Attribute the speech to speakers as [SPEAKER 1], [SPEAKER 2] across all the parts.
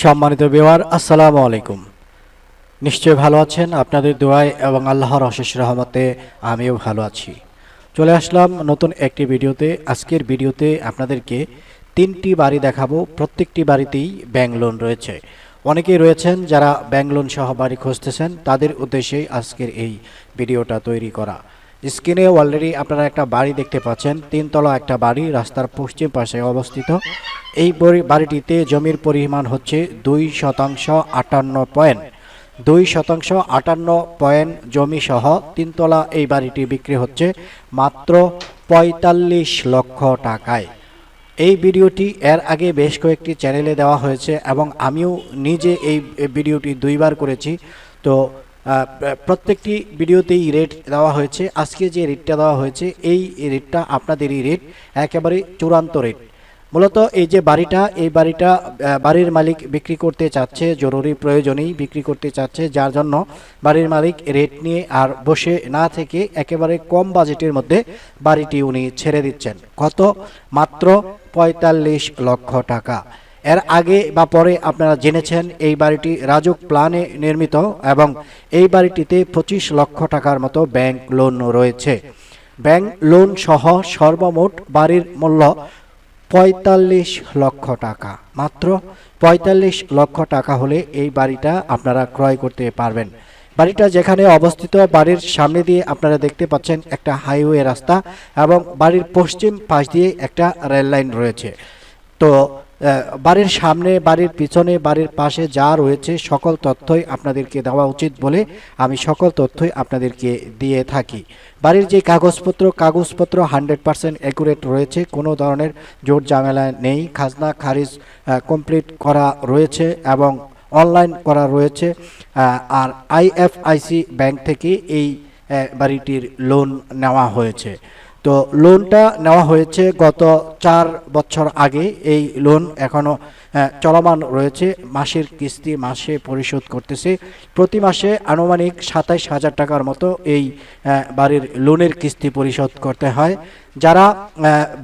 [SPEAKER 1] সম্মানিত বিওয়ার আসসালামু আলাইকুম। নিশ্চয় ভালো আছেন আপনাদের দোয়ায় এবং আল্লাহর অশেষ রহমতে আমিও ভালো আছি। চলে আসলাম নতুন একটি ভিডিওতে। আজকের ভিডিওতে আপনাদেরকে তিনটি বাড়ি দেখাবো। প্রত্যেকটি বাড়িতেই ব্যাংক লোন রয়েছে। অনেকেই রয়েছেন যারা ব্যাংক লোন সহ বাড়ি খুঁজতেছেন। তাদের উদ্দেশ্যেই আজকের এই ভিডিওটা তৈরি করা। স্ক্রিনে অলরেডি আপনারা একটা বাড়ি দেখতে পাচ্ছেন, তিনতলা একটা বাড়ি, রাস্তার পশ্চিম পাশে অবস্থিত। এই বাড়িটিতে জমির পরিমাণ হচ্ছে দুই শতাংশ আটান্ন পয়েন্ট। দুই শতাংশ আটান্ন পয়েন্ট জমি সহ তিনতলা এই বাড়িটি বিক্রি হচ্ছে মাত্র পঁয়তাল্লিশ লক্ষ টাকায়। এই ভিডিওটি এর আগে বেশ কয়েকটি চ্যানেলে দেওয়া হয়েছে এবং আমিও নিজে এই ভিডিওটি দুইবার করেছি। তো প্রত্যেকটি ভিডিওতেই রেট দেওয়া হয়েছে। আজকে যে রেটটা দেওয়া হয়েছে, এই রেটটা আপনাদেরই রেট একেবারে চূড়ান্ত রেট মূলত এই যে বাড়িটা, এই বাড়িটা বাড়ির মালিক বিক্রি করতে চাচ্ছে, জরুরি প্রয়োজনেই বিক্রি করতে চাচ্ছে, যার জন্য বাড়ির মালিক রেট নিয়ে আর বসে না থেকে একেবারে কম বাজেটের মধ্যে বাড়িটি উনি ছেড়ে দিচ্ছেন। কত মাত্র পঁয়তাল্লিশ লক্ষ টাকা। এর আগে বা পরে আপনারা জেনেছেন, এই বাড়িটি রাজুক প্ল্যানে নির্মিত এবং এই বাড়িটিতে পঁচিশ লক্ষ টাকার মতো ব্যাংক লোন রয়েছে। ব্যাংক লোন সহ সর্বমোট বাড়ির মূল্য পঁয়তাল্লিশ লক্ষ টাকা। মাত্র পঁয়তাল্লিশ লক্ষ টাকা হলে এই বাড়িটা আপনারা ক্রয় করতে পারবেন। বাড়িটা যেখানে অবস্থিত, বাড়ির সামনে দিয়ে আপনারা দেখতে পাচ্ছেন একটা হাইওয়ে রাস্তা এবং বাড়ির পশ্চিম পাশ দিয়ে একটা রেল লাইন রয়েছে। তো বাড়ির সামনে, বাড়ির পিছনে, বাড়ির পাশে যা রয়েছে, সকল তথ্যই আপনাদেরকে দেওয়া উচিত বলে আমি সকল তথ্যই আপনাদেরকে দিয়ে থাকি। বাড়ির যে কাগজপত্র কাগজপত্র হান্ড্রেড পার্সেন্ট অ্যাকুরেট রয়েছে, কোনো ধরনের জোর ঝামেলা নেই। খাজনা, খারিজ কমপ্লিট করা রয়েছে এবং অনলাইন করা রয়েছে আর আইএফআইসি ব্যাংক থেকে এই বাড়িটির লোন নেওয়া হয়েছে। তো লোনটা নেওয়া হয়েছে গত চার বছর আগে। এই লোন এখনও আহ, চলমান রয়েছে। মাসের কিস্তি মাসে পরিশোধ করতেছে। প্রতি মাসে আনুমানিক সাতাইশ হাজার টাকার মতো এই বাড়ির লোনের কিস্তি পরিশোধ করতে হয়। যারা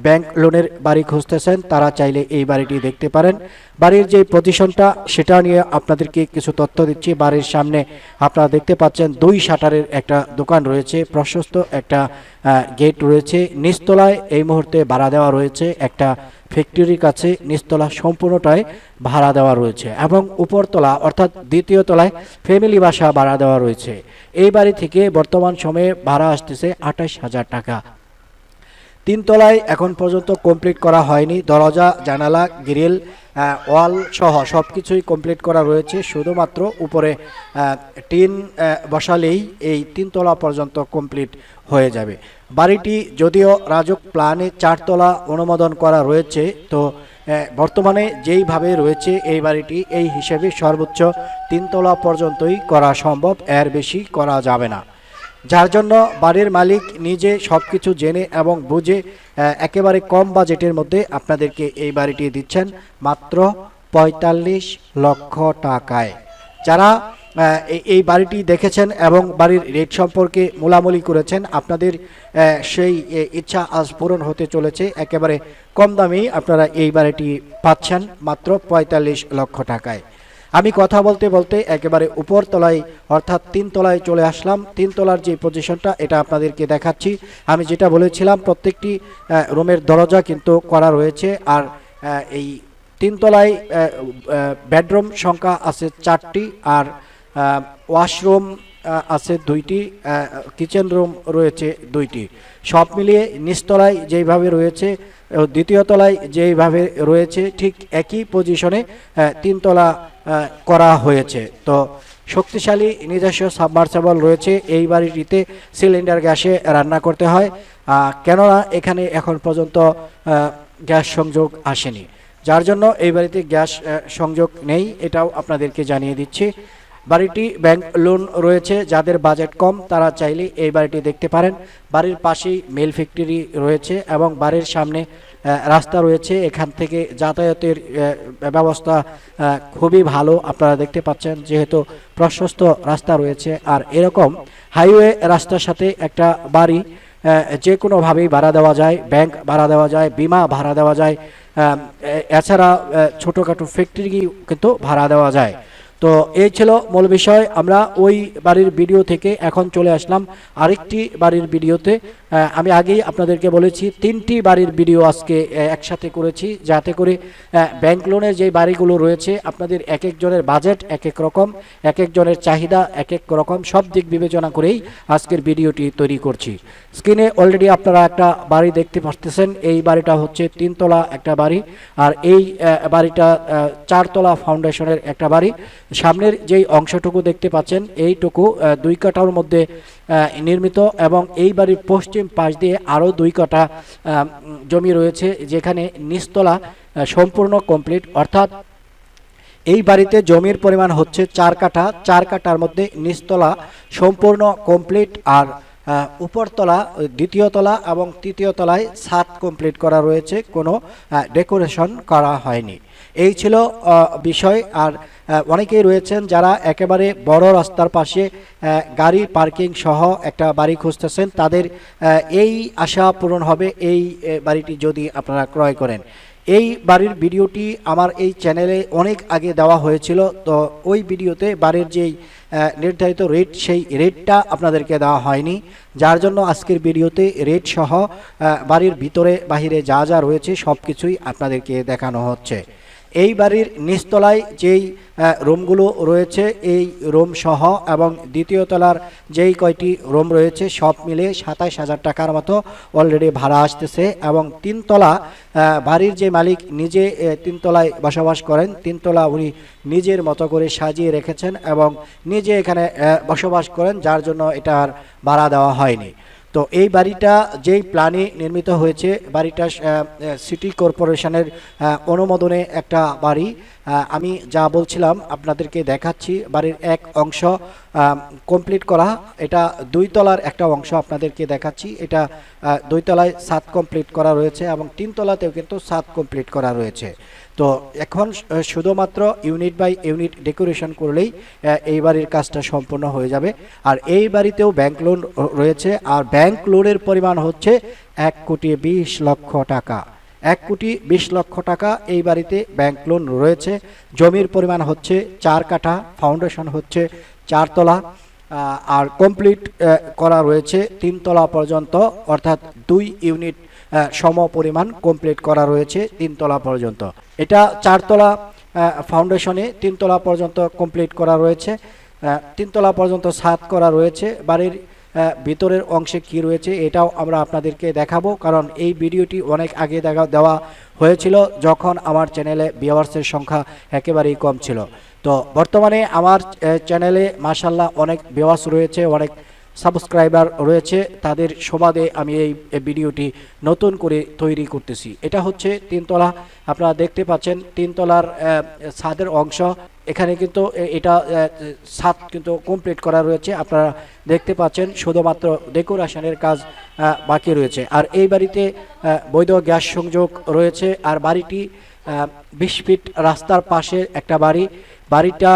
[SPEAKER 1] ব্যাংক লোনের বাড়ি খুঁজতেছেন, তারা চাইলে এই বাড়িটি দেখতে পারেন। বাড়ির যে পজিশনটা, সেটা নিয়ে আপনাদেরকে কিছু তথ্য দিচ্ছি। বাড়ির সামনে আপনারা দেখতে পাচ্ছেন দুই শাটারের একটা দোকান রয়েছে। প্রশস্ত একটা গেট রয়েছে। নিচতলায় এই মুহূর্তে ভাড়া দেওয়া রয়েছে। একটা ফ্যাক্টরির কাছে নিচতলা সম্পূর্ণটাই ভাড়া দেওয়া রয়েছে এবং উপরতলা অর্থাৎ দ্বিতীয় তলায় ফ্যামিলি বাসা ভাড়া দেওয়া রয়েছে। এই বাড়ি থেকে বর্তমান সময়ে ভাড়া আসতেছে আঠাশ হাজার টাকা। তিনতলায় এখন পর্যন্ত কমপ্লিট করা হয়নি। দরজা, জানালা গ্রিল ওয়াল সহ সব কিছুই কমপ্লিট করা রয়েছে। শুধুমাত্র উপরে টিন বসালেই এই তিনতলা পর্যন্ত কমপ্লিট হয়ে যাবে। বাড়িটি যদিও রাজক প্ল্যানে চারতলা অনুমোদন করা রয়েছে, তো বর্তমানে যেইভাবে রয়েছে এই বাড়িটি, এই হিসেবে সর্বোচ্চ তিনতলা পর্যন্তই করা সম্ভব। এর বেশি করা যাবে না। যার জন্য বাড়ির মালিক নিজে সব কিছু জেনে এবং বুঝে একেবারে কম বাজেটের মধ্যে আপনাদেরকে এই বাড়িটি দিচ্ছেন মাত্র পঁয়তাল্লিশ লক্ষ টাকায়। যারা এই- বাড়িটি দেখেছেন এবং বাড়ির রেট সম্পর্কে মোলামুলি করেছেন, আপনাদের সেই ইচ্ছা আজ পূরণ হতে চলেছে। একেবারে কম দামেই আপনারা এই বাড়িটি পাচ্ছেন মাত্র পঁয়তাল্লিশ লক্ষ টাকায়। আমি কথা বলতে বলতে একেবারে উপর তলায় অর্থাৎ তিন তলায় চলে আসলাম। তিন তলার যে পজিশনটা এটা আপনাদেরকে দেখাচ্ছি। আমি যেটা বলেছিলাম প্রত্যেকটি রুমের দরজা কিন্তু করা রয়েছে। আর এই তিনতলায় আহ, আহ, বেডরুম সংখ্যা আছে চারটি। আর ওয়াশরুম আছে দুইটি কিচেন রুম রয়েছে দুইটি। সব মিলিয়ে নিচতলায় যেইভাবে রয়েছে দ্বিতীয় তলায় যেইভাবে রয়েছে, ঠিক একই পজিশনে তিনতলা করা হয়েছে। তো শক্তিশালী নিজস্ব সাবমার্সেবল রয়েছে, এই বাড়িটিতে সিলিন্ডার গ্যাসে রান্না করতে হয়। কেননা এখানে এখন পর্যন্ত গ্যাস সংযোগ আসেনি। যার জন্য এই বাড়িতে গ্যাস সংযোগ নেই, এটাও আপনাদেরকে জানিয়ে দিচ্ছি। বাড়িটি ব্যাংক লোন রয়েছে, যাদের বাজেট কম, তারা চাইলে এই বাড়িটি দেখতে পারেন। বাড়ির পাশেই মেল ফ্যাক্টরি রয়েছে এবং বাড়ির সামনে রাস্তা রয়েছে। এখান থেকে যাতায়াতের ব্যবস্থা খুবই ভালো আপনারা দেখতে পাচ্ছেন, যেহেতু প্রশস্ত রাস্তা রয়েছে। আর এরকম হাইওয়ে রাস্তার সাথে একটা বাড়ি যে কোনোভাবেই ভাড়া দেওয়া যায়, ব্যাংক ভাড়া দেওয়া যায়, বিমা ভাড়া দেওয়া যায় এছাড়া ছোটোখাটো ফ্যাক্টরি কিন্তু ভাড়া দেওয়া যায়। তো এই ছিল মূল বিষয়। আমরা ওই বাড়ির ভিডিও থেকে এখন চলে আসলাম আরেকটি বাড়ির ভিডিওতে। আমি আগেই আপনাদেরকে বলেছি, তিনটি বাড়ির ভিডিও আজকে একসাথে করেছি, যাতে করে ব্যাংক লোনের যে বাড়িগুলো রয়েছে, আপনাদের এক একজনের বাজেট এক এক রকম এক একজনের চাহিদা এক এক রকম, সব দিক বিবেচনা করেই আজকের ভিডিওটি তৈরি করছি। স্ক্রিনে অলরেডি আপনারা একটা বাড়ি দেখতে পাচ্ছেন এই বাড়িটা হচ্ছে তিনতলা একটা বাড়ি, আর এই বাড়িটা চারতলা ফাউন্ডেশনের একটা বাড়ি। সামনের যেই অংশটুকু দেখতে পাচ্ছেন এইটুকু দুই কাঠার মধ্যে নির্মিত এবং এই বাড়ির পশ্চিম পাশ দিয়ে আরও দুই উম, জমি রয়েছে যেখানে নিচতলা সম্পূর্ণ কমপ্লিট। অর্থাৎ এই বাড়িতে জমির পরিমাণ হচ্ছে চার কাঠা চার কাঠার মধ্যে নিচতলা সম্পূর্ণ কমপ্লিট আর উপরতলা দ্বিতীয় তলা এবং তৃতীয় তলায় ছাদ কমপ্লিট করা রয়েছে। কোনো ডেকোরেশন করা হয়নি। এই ছিল বিষয়। আর অনেকেই রয়েছেন যারা একেবারে বড় রাস্তার পাশে গাড়ি পার্কিং সহ একটা বাড়ি খুঁজতেছেন। তাদের এই আশা পূরণ হবে এই বাড়িটি যদি আপনারা ক্রয় করেন। এই বাড়ির ভিডিওটি আমার এই চ্যানেলে অনেক আগে দেওয়া হয়েছিল। তো ওই ভিডিওতে বাড়ির যেই নির্ধারিত রেট সেই রেটটা আপনাদেরকে দেওয়া হয়নি। যার জন্য আজকের ভিডিওতে রেট সহ বাড়ির ভিতরে, বাহিরে যা যা রয়েছে সব কিছুই আপনাদেরকে দেখানো হচ্ছে। এই বাড়ির নিচতলায় যেই রুমগুলো রয়েছে, এই রুম সহ এবং দ্বিতীয় তলার যেই কয়টি রুম রয়েছে, সব মিলে সাতাইশ হাজার টাকার মতো অলরেডি ভাড়া আসতেছে এবং তিনতলা বাড়ির যে মালিক নিজে তিনতলায় বসবাস করেন, তিনতলা উনি নিজের মতো করে সাজিয়ে রেখেছেন এবং নিজে এখানে বসবাস করেন, যার জন্য এটার ভাড়া দেওয়া হয়নি। তো এই বাড়িটা যেই প্ল্যানে নির্মিত হয়েছে, বাড়িটা সিটি কর্পোরেশনের অনুমোদনে একটা বাড়ি। আমি যা বলছিলাম আপনাদেরকে দেখাচ্ছি, বাড়ির এক অংশ কমপ্লিট করা। এটা দুই তলার একটা অংশ আপনাদেরকে দেখাচ্ছি। এটা দুই তলায় সাত কমপ্লিট করা রয়েছে এবং তিন তলাতেও কিন্তু সাত কমপ্লিট করা রয়েছে। তো এখন শুধুমাত্র ইউনিট বাই ইউনিট ডেকোরেশন করলেই এই বাড়ির কাজটা সম্পূর্ণ হয়ে যাবে। আর এই বাড়িতেও ব্যাংক লোন রয়েছে। আর ব্যাংক লোনের পরিমাণ হচ্ছে এক কোটি বিশ লক্ষ টাকা। এক কোটি বিশ লক্ষ টাকা এই বাড়িতে ব্যাংক লোন রয়েছে। জমির পরিমাণ হচ্ছে চার কাঠা, ফাউন্ডেশন হচ্ছে চারতলা আর কমপ্লিট করা রয়েছে তিনতলা পর্যন্ত, অর্থাৎ দুই ইউনিট সম পরিমাণ কমপ্লিট করা রয়েছে তিনতলা পর্যন্ত। এটা চারতলা ফাউন্ডেশনে তিনতলা পর্যন্ত কমপ্লিট করা রয়েছে। তিনতলা পর্যন্ত ছাদ করা রয়েছে। বাড়ির ভিতরের অংশে কি রয়েছে এটাও আমরা আপনাদেরকে দেখাবো, কারণ এই ভিডিওটি অনেক আগে দেখা, দেওয়া হয়েছিল যখন আমার চ্যানেলে ভিউয়ার্সের সংখ্যা একেবারেই কম ছিল। তো বর্তমানে আমার চ্যানেলে মাসাল্লাহ অনেক ভিউয়ার্স রয়েছে, অনেক সাবস্ক্রাইবার রয়েছে, তাদের সুবাদে আমি এই ভিডিওটি নতুন করে তৈরি করতেছি। এটা হচ্ছে তিনতলা, আপনারা দেখতে পাচ্ছেন তিনতলার ছাদের অংশ। এখানে কিন্তু এটা ছাদ কিন্তু কমপ্লিট করা রয়েছে। আপনারা দেখতে পাচ্ছেন শুধুমাত্র ডেকোরেশনের কাজ বাকি রয়েছে। আর এই বাড়িতে বৈধ গ্যাস সংযোগ রয়েছে। আর বাড়িটি বিশ ফিট রাস্তার পাশে একটা বাড়ি। বাড়িটা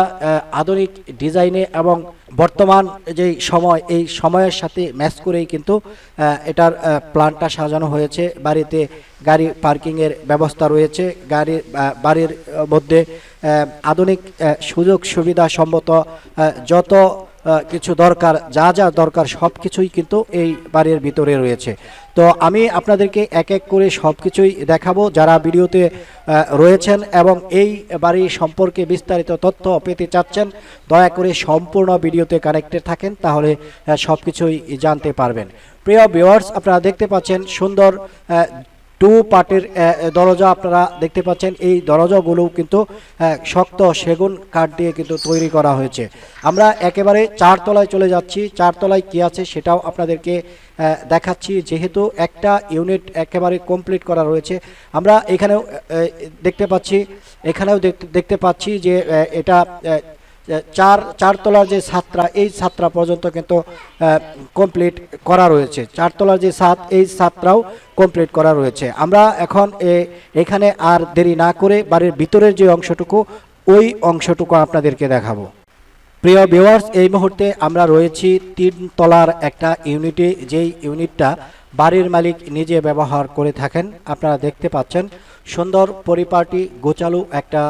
[SPEAKER 1] আধুনিক ডিজাইনে এবং বর্তমান যে সময়, এই সময়ের সাথে ম্যাচ করেই কিন্তু এটার প্ল্যানটা সাজানো হয়েছে। বাড়িতে গাড়ি পার্কিংয়ের ব্যবস্থা রয়েছে। গাড়ির বাড়ির মধ্যে আধুনিক সুযোগ সুবিধা সম্মত যত কিছু দরকার, যা যা দরকার সব কিছুই কিন্তু এই বাড়ির ভিতরে রয়েছে। তো আমি আপনাদেরকে এক এক করে সব কিছুই দেখাবো যারা ভিডিওতে রয়েছেন এবং এই বাড়ি সম্পর্কে বিস্তারিত তথ্য পেতে চাচ্ছেন, দয়া করে সম্পূর্ণ ভিডিওতে কানেক্টেড থাকেন তাহলে সব কিছুই জানতে পারবেন। প্রিয় ভিওয়ার্স আপনারা দেখতে পাচ্ছেন সুন্দর টু পার্টের দরজা আপনারা দেখতে পাচ্ছেন। এই দরজাগুলোও কিন্তু শক্ত সেগুন কাঠ দিয়ে কিন্তু তৈরি করা হয়েছে। আমরা একেবারে চারতলায় চলে যাচ্ছি। চারতলায় কি আছে সেটাও আপনাদেরকে দেখাচ্ছি। যেহেতু একটা ইউনিট একেবারে কমপ্লিট করা রয়েছে, আমরা এখানেও দেখতে পাচ্ছি, এখানেও দেখতে- পাচ্ছি যে এটা চার, চারতলার যে ছাত্রা এই ছাত্রা পর্যন্ত কিন্তু কমপ্লিট করা রয়েছে। চারতলার যে ছাদ এই ছাত্রাও কমপ্লিট করা রয়েছে। আমরা এখন এখানে আর দেরি না করে বাড়ির ভিতরের যে অংশটুকু, ওই অংশটুকু আপনাদেরকে দেখাবো। প্রিয় ভিউয়ার্স এই মুহূর্তে আমরা রয়েছি তিন তলার একটা ইউনিটে। যেই ইউনিটটা বাড়ির মালিক নিজে ব্যবহার করে থাকেন, আপনারা দেখতে পাচ্ছেন। সুন্দর পরিপাটি গোচালু একটা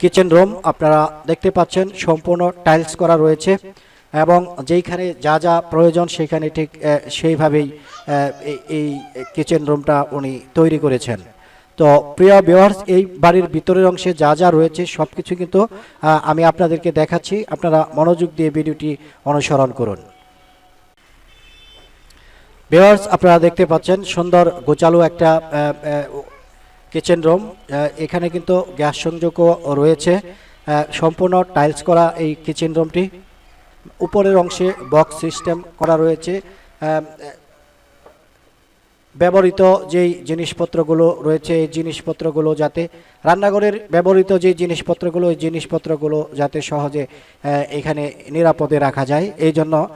[SPEAKER 1] কিচেন রুম আপনারা দেখতে পাচ্ছেন, সম্পূর্ণ টাইলস করা রয়েছে এবং যেইখানে যা যা প্রয়োজন সেখানে ঠিক সেইভাবেই এই- কিচেন রুমটা উনি তৈরি করেছেন। তো প্রিয় ভিউয়ার্স, এই বাড়ির ভিতরের অংশে যা যা রয়েছে সব কিছু কিন্তু আমি আপনাদেরকে দেখাচ্ছি। আপনারা মনোযোগ দিয়ে ভিডিওটি অনুসরণ করুন। ভিউয়ার্স, আপনারা দেখতে পাচ্ছেন সুন্দর গোচালু একটা কিচেন রুম এখানে কিন্তু গ্যাস সংযোগও রয়েছে। সম্পূর্ণ টাইলস করা এই কিচেন রুমটি উপরের অংশে বক্স সিস্টেম করা রয়েছে। ব্যবহৃত যেই জিনিসপত্রগুলো রয়েছে, এই জিনিসপত্রগুলো যাতে রান্নাঘরের ব্যবহৃত যে জিনিসপত্রগুলো, এই জিনিসপত্রগুলো যাতে সহজে এখানে নিরাপদে রাখা যায়। এই জন্য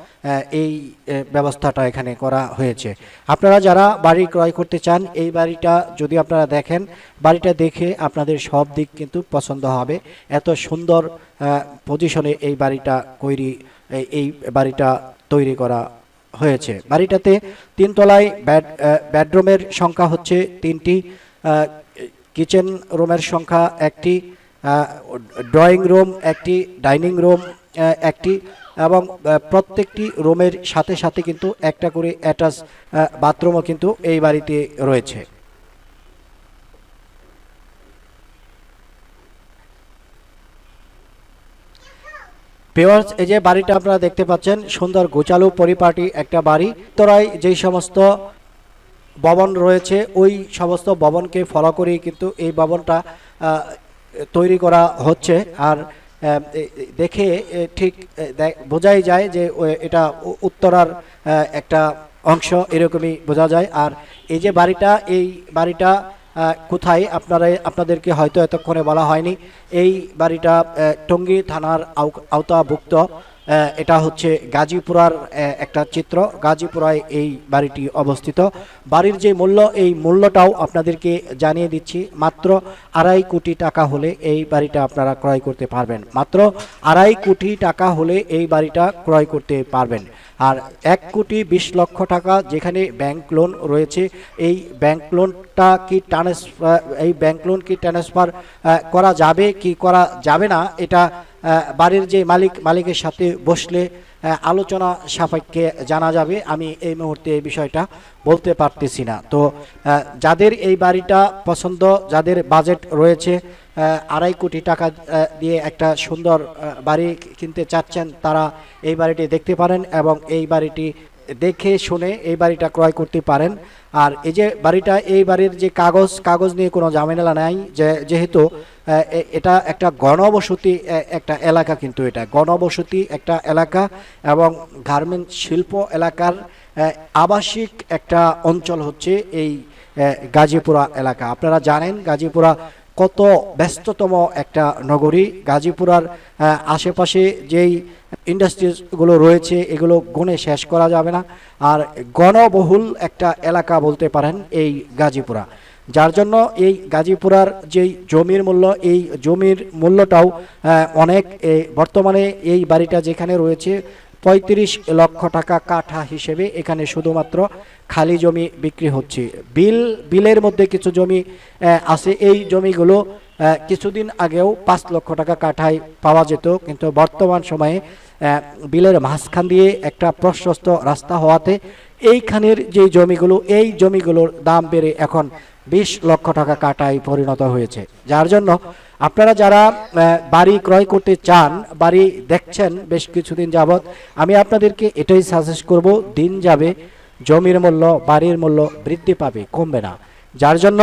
[SPEAKER 1] এই ব্যবস্থাটা এখানে করা হয়েছে। আপনারা যারা বাড়ি ক্রয় করতে চান, এই বাড়িটা যদি আপনারা দেখেন, বাড়িটা দেখে আপনাদের সব দিক কিন্তু পছন্দ হবে। এত সুন্দর পজিশনে এই বাড়িটা তৈরি এই- বাড়িটা তৈরি করা হয়েছে। বাড়িটাতে তিনতলায় ব্যাড বেডরুমের সংখ্যা হচ্ছে তিনটি কিচেন রুমের সংখ্যা একটি ড্রয়িং রুম একটি, ডাইনিং রুম একটি এবং প্রত্যেকটি রুমের সাথে সাথে কিন্তু একটা করে অ্যাটাচ বাথরুমও কিন্তু এই বাড়িতে রয়েছে। পেওয়ার্স এই যে বাড়িটা আপনারা দেখতে পাচ্ছেন, সুন্দর গোচালু পরিপাটি একটা বাড়ি। তোরাই যেই সমস্ত ভবন রয়েছে, ওই সমস্ত ভবনকে ফলো করেই কিন্তু এই ভবনটা তৈরি করা হচ্ছে। আর দেখে ঠিক বোঝাই যায় যে এটা উত্তরার একটা অংশ, এরকমই বোঝা যায়। আর এই যে বাড়িটা, এই বাড়িটা কোথায় আপনারা, আপনাদেরকে হয়তো এতক্ষণে বলা হয়নি, এই বাড়িটা টঙ্গী থানার আও- আওতাভুক্ত। এটা হচ্ছে গাজীপুরার একটা চিত্র। গাজীপুরায় এই বাড়িটি অবস্থিত। বাড়ির যে মূল্য, এই মূল্যটাও আপনাদেরকে জানিয়ে দিচ্ছি। মাত্র আড়াই কোটি টাকা হলে এই বাড়িটা আপনারা ক্রয় করতে পারবেন। মাত্র আড়াই কোটি টাকা হলে এই বাড়িটা ক্রয় করতে পারবেন। আর এক কোটি বিশ লক্ষ টাকা যেখানে ব্যাংক লোন রয়েছে, এই ব্যাংক লোনটা কি ট্রান্সফার এই ব্যাংক লোন কি ট্রান্সফার করা যাবে, কি করা যাবে না, এটা বাড়ির যে মালিক, মালিকের সাথে বসলে আলোচনা সাপেক্ষে জানা যাবে। আমি এই মুহূর্তে এই বিষয়টা বলতে পারতেছি না। তো যাদের এই বাড়িটা পছন্দ, যাদের বাজেট রয়েছে আড়াই কোটি টাকা দিয়ে একটা সুন্দর বাড়ি কিনতে চাচ্ছেন, তারা এই বাড়িটি দেখতে পারেন এবং এই বাড়িটি দেখে শুনে এই বাড়িটা ক্রয় করতে পারেন। আর এই যে বাড়িটা, এই বাড়ির যে কাগজ কাগজ নিয়ে কোনো ঝামেলা নাই। যে, যেহেতু এটা একটা গণবসতি একটা এলাকা কিন্তু এটা। গণবসতি একটা এলাকা এবং গার্মেন্ট শিল্প এলাকার আবাসিক একটা অঞ্চল হচ্ছে এই গাজীপুরা এলাকা। আপনারা জানেন, গাজীপুরা কত ব্যস্ততম একটা নগরী। গাজীপুরার আশেপাশে যেই ইন্ডাস্ট্রিজগুলো রয়েছে, এগুলো গুণে শেষ করা যাবে না। আর গণবহুল একটা এলাকা বলতে পারেন এই গাজীপুরা। যার জন্য এই গাজীপুরার যেই জমির মূল্য, এই জমির মূল্যটাও অনেক বর্তমানে এই বাড়িটা যেখানে রয়েছে পঁয়ত্রিশ লক্ষ টাকা কাঠা হিসেবে এখানে শুধুমাত্র খালি জমি বিক্রি হচ্ছে। বিল, বিলের মধ্যে কিছু জমি আছে। এই জমিগুলো কিছুদিন আগেও পাঁচ লক্ষ টাকা কাঠায় পাওয়া যেত, কিন্তু বর্তমান সময়ে বিলের মাঝখান দিয়ে একটা প্রশস্ত রাস্তা হওয়াতে এইখানের যে জমিগুলো, এই জমিগুলোর দাম বেড়ে এখন বিশ লক্ষ টাকা কাটায় পরিণত হয়েছে। যার জন্য আপনারা যারা বাড়ি ক্রয় করতে চান, বাড়ি দেখছেন বেশ কিছুদিন যাবৎ, আমি আপনাদেরকে এটাই সাজেস্ট করব, দিন যাবে জমির মূল্য, বাড়ির মূল্য বৃদ্ধি পাবে, কমবে না। যার জন্য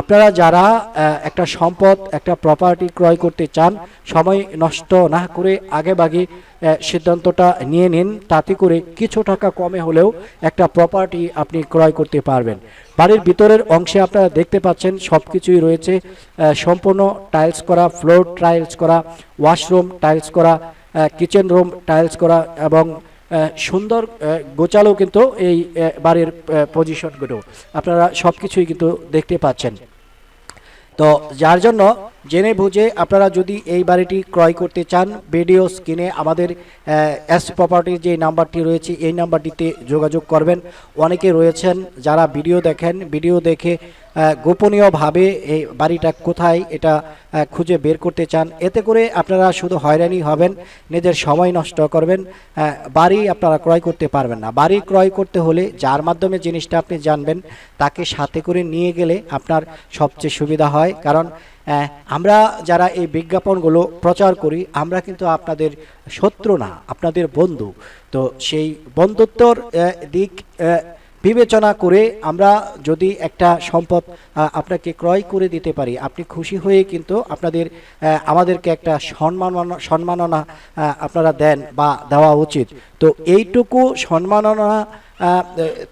[SPEAKER 1] আপনারা যারা একটা সম্পদ, একটা প্রপার্টি ক্রয় করতে চান, সময় নষ্ট না করে আগেভাগে সিদ্ধান্তটা নিয়ে নিন, তাতে করে কিছু টাকা কমে হলেও একটা প্রপার্টি আপনি ক্রয় করতে পারবেন। বাড়ির ভিতরের অংশে আপনারা দেখতে পাচ্ছেন সব কিছুই রয়েছে সম্পূর্ণ টাইলস করা ফ্লোর টাইলস করা ওয়াশরুম টাইলস করা কিচেন রুম টাইলস করা এবং সুন্দর গোচালো কিন্তু এই বাড়ির পজিশনগুলো আপনারা সব কিছুই কিন্তু দেখতে পাচ্ছেন। তো যার জন্য জেনে বুঝে আপনারা যদি এই বাড়িটি ক্রয় করতে চান, ভিডিও স্ক্রিনে আমাদের এস প্রপার্টির যে নাম্বারটি রয়েছে, এই নাম্বারটিতে যোগাযোগ করবেন। অনেকে রয়েছেন যারা ভিডিও দেখেন, ভিডিও দেখে গোপনীয়ভাবে এই বাড়িটা কোথায় এটা খুঁজে বের করতে চান, এতে করে আপনারা শুধু হয়রানি হবেন, নিজের সময় নষ্ট করবেন বাড়ি আপনারা ক্রয় করতে পারবেন না। বাড়ি ক্রয় করতে হলে যার মাধ্যমে জিনিসটা আপনি জানবেন, তাকে সাথে করে নিয়ে গেলে আপনার সবচেয়ে সুবিধা হয়। কারণ আমরা যারা এই বিজ্ঞাপনগুলো প্রচার করি, আমরা কিন্তু আপনাদের শত্রু না, আপনাদের বন্ধু। তো সেই বন্ধুত্বর দিক বিবেচনা করে আমরা যদি একটা সম্পদ আপনাকে ক্রয় করে দিতে পারি, আপনি খুশি হয়ে কিন্তু আপনাদের আমাদেরকে একটা সম্মাননা সম্মাননা আপনারা দেন বা দেওয়া উচিত। তো এইটুকু সম্মাননা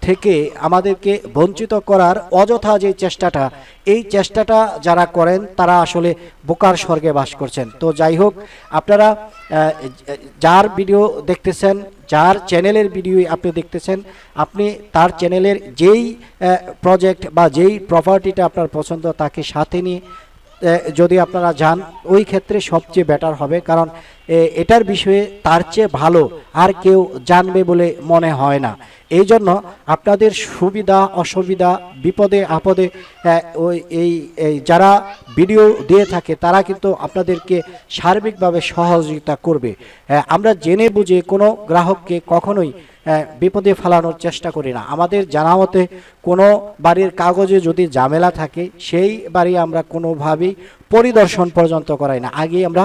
[SPEAKER 1] থেকে আমাদেরকে বঞ্চিত করার অযথা যে চেষ্টাটা, এই চেষ্টাটা যারা করেন, তারা আসলে বোকার স্বর্গে বাস করছেন। তো যাই হোক, আপনারা যার ভিডিও দেখতেছেন, যার চ্যানেলের ভিডিও আপনি দেখতেছেন, আপনি তার চ্যানেলের যেই প্রজেক্ট বা যেই প্রপার্টিটা আপনার পছন্দ, তাকে সাথে নিয়ে যদি আপনারা যান, ওই ক্ষেত্রে সবচেয়ে বেটার হবে। কারণ এটার বিষয়ে তার চেয়ে ভালো আর কেউ জানবে বলে মনে হয় না। এই জন্য আপনাদের সুবিধা, অসুবিধা, বিপদে, আপদে ওই, এই যারা ভিডিও দিয়ে থাকে, তারা কিন্তু আপনাদেরকে সার্বিকভাবে সহযোগিতা করবে। আমরা জেনে বুঝে কোনো গ্রাহককে কখনোই বিপদে ফেলানোর চেষ্টা করি না। আমাদের জানা মতে কোনো বাড়ির কাগজে যদি ঝামেলা থাকে, সেই বাড়ি আমরা কোনোভাবেই পরিদর্শন পর্যন্ত করাই না। আগে আমরা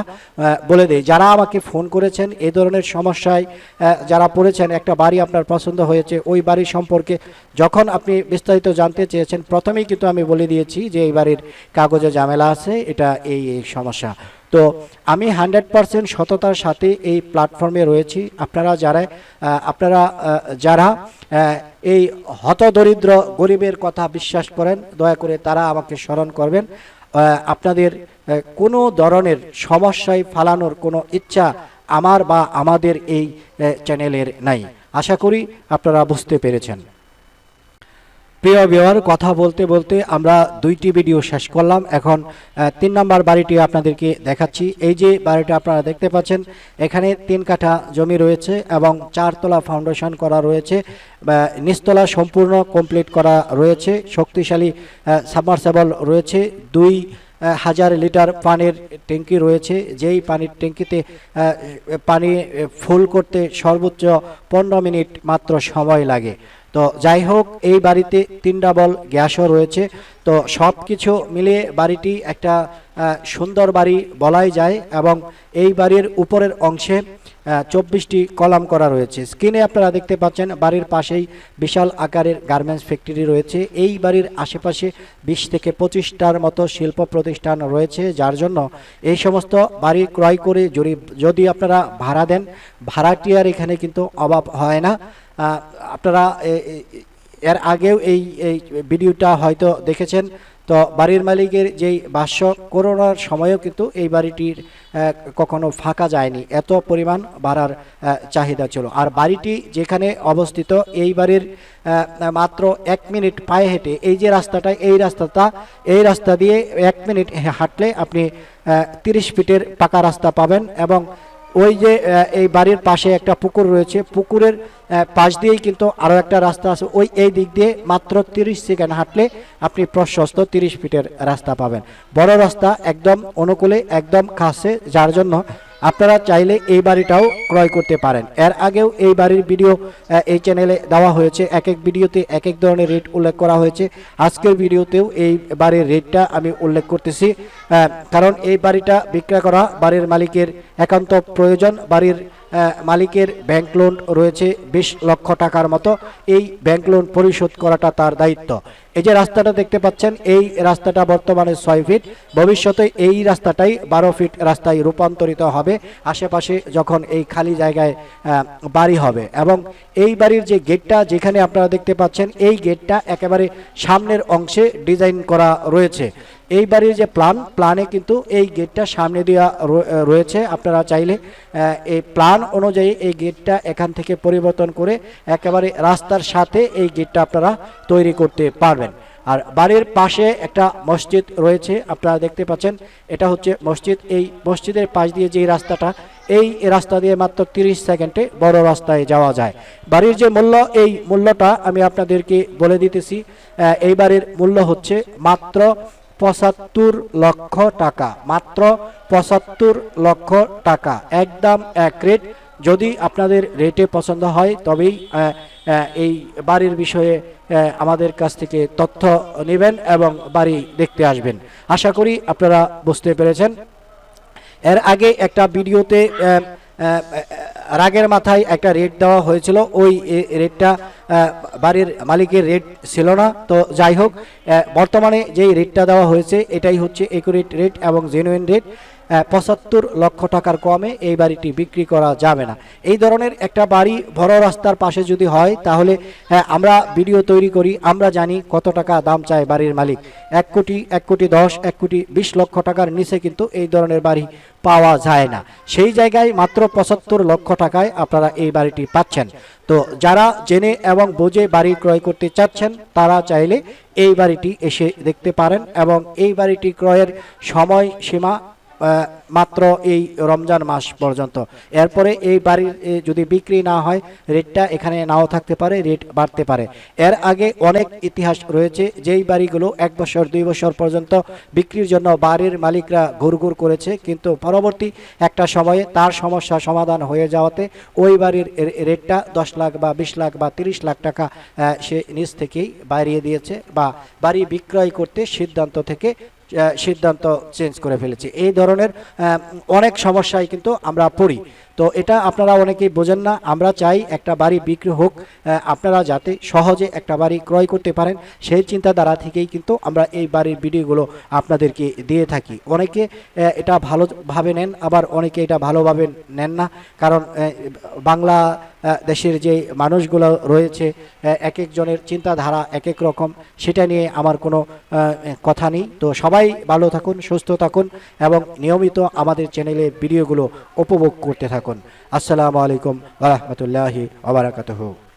[SPEAKER 1] বলে দিই, যারা আমাকে ফোন করেছেন এই ধরনের সমস্যায় যারা পড়েছেন, একটা বাড়ি আপনার পছন্দ হয়েছে, ওই বাড়ি সম্পর্কে যখন আপনি বিস্তারিত জানতে চেয়েছেন, প্রথমেই কিন্তু আমি বলে দিয়েছি যে এই বাড়ির কাগজে ঝামেলা আছে, এটা এই এই সমস্যা। তো আমি হান্ড্রেড পারসেন্ট সততার সাথে এই প্ল্যাটফর্মে রয়েছি। আপনারা যারা আপনারা যারা এই হতদরিদ্র গরিবের কথা বিশ্বাস করেন, দয়া করে তারা আমাকে স্মরণ করবেন। আপনাদের কোনো ধরনের সমস্যায় ফালানোর কোনো ইচ্ছা আমার বা আমাদের এই চ্যানেলের নাই। আশা করি আপনারা বুঝতে পেরেছেন। প্রিয় বিওয়ার কথা বলতে বলতে আমরা দুইটি ভিডিও শেষ করলাম। এখন তিন নম্বর বাড়িটি আপনাদেরকে দেখাচ্ছি। এই যে বাড়িটা আপনারা দেখতে পাচ্ছেন, এখানে তিন কাঠা জমি রয়েছে এবং চারতলা ফাউন্ডেশন করা রয়েছে। নিচতলা সম্পূর্ণ কমপ্লিট করা রয়েছে। শক্তিশালী সাবমার্সেবল রয়েছে। দুই হাজার লিটার পানির ট্যাঙ্কি রয়েছে। যেই পানির ট্যাঙ্কিতে পানি ফুল করতে সর্বোচ্চ পনেরো মিনিট মাত্র সময় লাগে। তো যাই হোক, এই বাড়িতে তিন ডাবল গ্যাসও রয়েছে। তো সব কিছু মিলিয়ে বাড়িটি একটা সুন্দর বাড়ি বলাই যায় এবং এই বাড়ির উপরের অংশে চব্বিশটি কলাম করা রয়েছে। স্ক্রিনে আপনারা দেখতে পাচ্ছেন, বাড়ির পাশেই বিশাল আকারের গার্মেন্টস ফ্যাক্টরি রয়েছে। এই বাড়ির আশেপাশে বিশ থেকে পঁচিশটার মতো শিল্প প্রতিষ্ঠান রয়েছে, যার জন্য এই সমস্ত বাড়ি ক্রয় করে যদি আপনারা ভাড়া দেন, ভাড়াটিয়ার এখানে কিন্তু অভাব হয় না। আপনারা এর আগেও এই এই ভিডিওটা হয়তো দেখেছেন। তো বাড়ির মালিকের যেই ভাষ্য করোনার সময়ও কিন্তু এই বাড়িটির কখনো ফাঁকা যায়নি। এত পরিমাণ আহ, চাহিদা ছিল। আর বাড়িটি যেখানে অবস্থিত এই বাড়ির মাত্র এক মিনিট পায়ে হেঁটে এই যে রাস্তাটা এই রাস্তাটা এই রাস্তা দিয়ে এক মিনিট হাঁটলে আপনি তিরিশ ফিটের পাকা রাস্তা পাবেন এবং ওই যে এই বাড়ির পাশে একটা পুকুর রয়েছে। পুকুরের পাশ দিয়েই কিন্তু আরও একটা রাস্তা আছে। ওই, এই দিক দিয়ে মাত্র তিরিশ সেকেন্ড হাঁটলে আপনি প্রশস্ত তিরিশ ফিটের রাস্তা পাবেন। বড় রাস্তা একদম অনুকূলে, একদম কাছে যার জন্য আপনারা চাইলে এই বাড়িটাও ক্রয় করতে পারেন। এর আগেও এই বাড়ির ভিডিও এই চ্যানেলে দেওয়া হয়েছে। এক এক ভিডিওতে এক এক ধরনের রেট উল্লেখ করা হয়েছে। আজকের ভিডিওতেও এই বাড়ির রেটটা আমি উল্লেখ করতেছি। কারণ এই বাড়িটা বিক্রয় করা বাড়ির মালিকের একান্ত প্রয়োজন। বাড়ির মালিকের ব্যাংক লোন রয়েছে বিশ লক্ষ টাকার মতো। এই ব্যাংক লোন পরিশোধ করাটা তার দায়িত্ব। এই যে রাস্তাটা দেখতে পাচ্ছেন, এই রাস্তাটা বর্তমানে ছয় ফিট ভবিষ্যতে এই রাস্তাটাই বারো ফিট রাস্তায় রূপান্তরিত হবে। আশেপাশে যখন এই খালি জায়গায় বাড়ি হবে। এবং এই বাড়ির যে গেটটা যেখানে আপনারা দেখতে পাচ্ছেন, এই গেটটা একেবারে সামনের অংশে ডিজাইন করা রয়েছে। এই বাড়ির যে প্ল্যান প্ল্যানে কিন্তু এই গেটটা সামনে দেওয়া রয়েছে। আপনারা চাইলে এই প্ল্যান অনুযায়ী এই গেটটা এখান থেকে পরিবর্তন করে একেবারে রাস্তার সাথে এই গেটটা আপনারা তৈরি করতে পারবেন। আর বাড়ির পাশে একটা মসজিদ রয়েছে, আপনারা দেখতে পাচ্ছেন, এটা হচ্ছে মসজিদ। এই মসজিদের পাশ দিয়ে যে রাস্তাটা, এই রাস্তা দিয়ে মাত্র তিরিশ সেকেন্ডে বড় রাস্তায় যাওয়া যায়। বাড়ির যে মূল্য, এই মূল্যটা আমি আপনাদেরকে বলে দিতেছি এই বাড়ির মূল্য হচ্ছে মাত্র পঁচাত্তর লক্ষ টাকা, মাত্র পঁচাত্তর লক্ষ টাকা। একদম এক রেট যদি আপনাদের রেটে পছন্দ হয়, তবেই এই বাড়ির বিষয়ে আমাদের কাছ থেকে তথ্য নেবেন এবং বাড়ি দেখতে আসবেন। আশা করি আপনারা বুঝতে পেরেছেন। এর আগে একটা ভিডিওতে রাগের মাথায় একটা রেট দেওয়া হয়েছিল। ওই রেটটা বাড়ির মালিকের রেট ছিল না। তো যাই হোক বর্তমানে যেই রেটটা দেওয়া হয়েছে, এটাই হচ্ছে একুরেট রেট এবং জেনুইন রেট পঁচাত্তর লক্ষ টাকার কমে এই বাড়িটি বিক্রি করা যাবে না। এই ধরনের একটা বাড়ি বড় রাস্তার পাশে যদি হয় তাহলে হ্যাঁ, আমরা ভিডিও তৈরি করি আমরা জানি কত টাকা দাম চায় বাড়ির মালিক। এক কোটি এক কোটি দশ এক কোটি বিশ লক্ষ টাকার নিচে কিন্তু এই ধরনের বাড়ি পাওয়া যায় না। সেই জায়গায় মাত্র পঁচাত্তর লক্ষ টাকায় আপনারা এই বাড়িটি পাচ্ছেন। তো যারা জেনে এবং বুঝে বাড়ি ক্রয় করতে চাচ্ছেন তারা চাইলে এই বাড়িটি এসে দেখতে পারেন এবং এই বাড়িটি ক্রয়ের সময় সীমা মাত্র এই রমজান মাস পর্যন্ত। এরপরে এই বাড়ির যদি বিক্রি না হয়, রেটটা এখানে নাও থাকতে পারে, রেট বাড়তে পারে। এর আগে অনেক ইতিহাস রয়েছে, যেই বাড়িগুলো এক বছর, দুই বছর পর্যন্ত বিক্রির জন্য বাড়ির মালিকরা ঘুরঘুর করেছে, কিন্তু পরবর্তী একটা সময়ে তার সমস্যা সমাধান হয়ে যাওয়াতে ওই বাড়ির রেটটা দশ লাখ বা বিশ লাখ বা তিরিশ লাখ টাকা সে নিজ থেকেই বাড়িয়ে দিয়েছে বা বাড়ি বিক্রয় করতে সিদ্ধান্ত থেকে সিদ্ধান্ত চেঞ্জ করে ফেলেছি। এই ধরনের অনেক সমস্যায় কিন্তু আমরা পড়ি। তো এটা আপনারা অনেকেই বোঝেন না। আমরা চাই একটা বাড়ি বিক্রি হোক। আপনারা যাতে সহজে একটা বাড়ি ক্রয় করতে পারেন, সেই চিন্তাধারা থেকেই কিন্তু আমরা এই বাড়ির ভিডিওগুলো আপনাদেরকে দিয়ে থাকি। অনেকে এটা ভালোভাবে নেন, আবার অনেকে এটা ভালোভাবে নেন না। কারণ বাংলা দেশের যে মানুষগুলো রয়েছে এক একজনের চিন্তাধারা এক এক রকম। সেটা নিয়ে আমার কোনো কথা নেই। তো সবাই ভালো থাকুন, সুস্থ থাকুন এবং নিয়মিত আমাদের চ্যানেলে ভিডিওগুলো উপভোগ করতে থাকুন। আসসালামু আলাইকুম রহমতুল্লাহি আবরাকাতহ